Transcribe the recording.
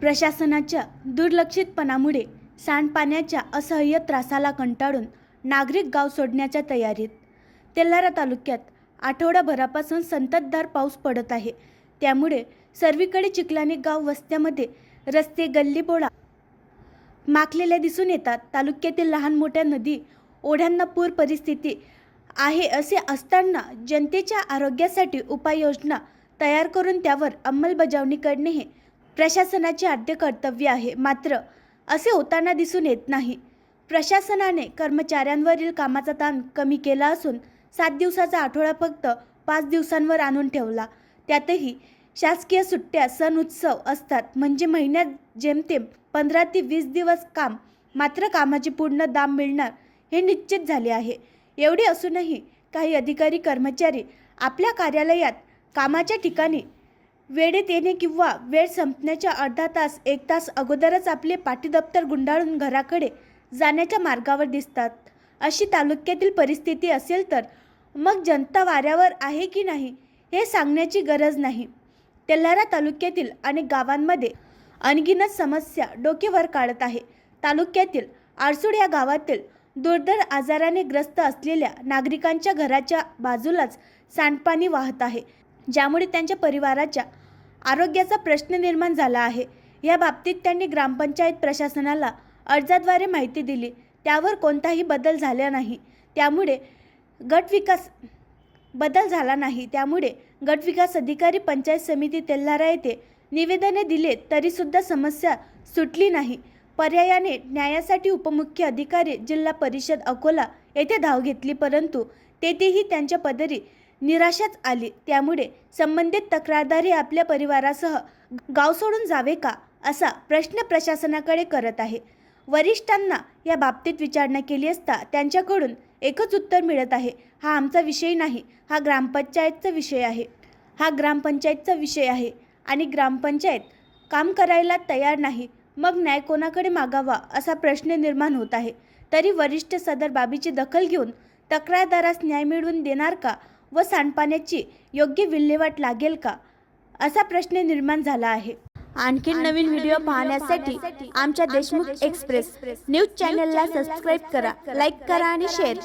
प्रशासनाच्या दुर्लक्षितपणामुळे सांडपाण्याच्या असह्य त्रासाला कंटाळून नागरिक गाव सोडण्याच्या तयारीत. तेल्हारा तालुक्यात आठवडाभरापासून संततधार पाऊस पडत आहे. त्यामुळे सर्वीकडे चिखलानी गाव वस्त्यामध्ये रस्ते गल्लीबोळा माखलेल्या दिसून येतात. तालुक्यातील लहान मोठ्या नदी ओढ्यांना पूर परिस्थिती आहे असे असताना जनतेच्या आरोग्यासाठी उपाययोजना तयार करून त्यावर अंमलबजावणी करणे हे प्रशासनाचे आद्य कर्तव्य आहे. मात्र असे होताना दिसून येत नाही. प्रशासनाने कर्मचाऱ्यांवरील कामाचा ताण कमी केला असून सात दिवसाचा आठवडा फक्त पाच दिवसांवर आणून ठेवला. त्यातही शासकीय सुट्ट्या सण उत्सव असतात. म्हणजे महिन्यात जेमतेम पंधरा ते वीस दिवस काम मात्र कामाचे पूर्ण दाम मिळणार हे निश्चित झाले आहे. एवढे असूनही काही अधिकारी कर्मचारी आपल्या कार्यालयात कामाच्या ठिकाणी वेळेत येणे किंवा वेळ संपण्याच्या अर्धा तास एक तास अगोदरच आपले पाठीदप्तर गुंडाळून घराकडे जाण्याच्या मार्गावर दिसतात. अशी तालुक्यातील परिस्थिती असेल तर मग जनता वाऱ्यावर आहे की नाही हे सांगण्याची गरज नाही. तेल्हारा तालुक्यातील अनेक गावांमध्ये अनगिनत समस्या डोकेवर काढत आहे. तालुक्यातील आरसूड या गावातील दुर्धर आजाराने ग्रस्त असलेल्या नागरिकांच्या घराच्या बाजूलाच सांडपाणी वाहत आहे. ज्यामुळे त्यांच्या परिवाराच्या आरोग्याचा प्रश्न निर्माण झाला आहे. या बाबतीत त्यांनी ग्रामपंचायत प्रशासनाला अर्जाद्वारे माहिती दिली. त्यावर कोणताही बदल झाला नाही. त्यामुळे गट विकास बदल झाला नाही. त्यामुळे गट विकास अधिकारी पंचायत समिती तेल्हारा येथे निवेदने दिले तरीसुद्धा समस्या सुटली नाही. पर्यायाने न्यायासाठी उपमुख्य अधिकारी जिल्हा परिषद अकोला येथे धाव घेतली परंतु तेथेही त्यांच्या पदरी निराशाच आली. त्यामुळे संबंधित तक्रारदारी आपल्या परिवारासह गाव सोडून जावे का? असा प्रश्न प्रशासनाकडे करत आहे. वरिष्ठांना या बाबतीत विचारणा केली असता त्यांच्याकडून एकच उत्तर मिळत आहे. हा आमचा विषय नाही. हा ग्रामपंचायतचा विषय आहे. हा ग्रामपंचायतचा विषय आहे. आणि ग्रामपंचायत काम करायला तयार नाही. मग न्याय कोणाकडे मागावा असा प्रश्न निर्माण होत आहे. तरी वरिष्ठ सदर बाबीची दखल घेऊन तक्रारदारास न्याय मिळवून देणार का? व सांडपाण्याची योग्य विल्हेवाट लागेल का? असा प्रश्न निर्माण झाला आहे. आणखी नवीन व्हिडिओ पाहण्यासाठी आमच्या देशमुख एक्सप्रेस न्यूज चॅनलला सबस्क्राईब करा लाईक करा आणि शेअर करा.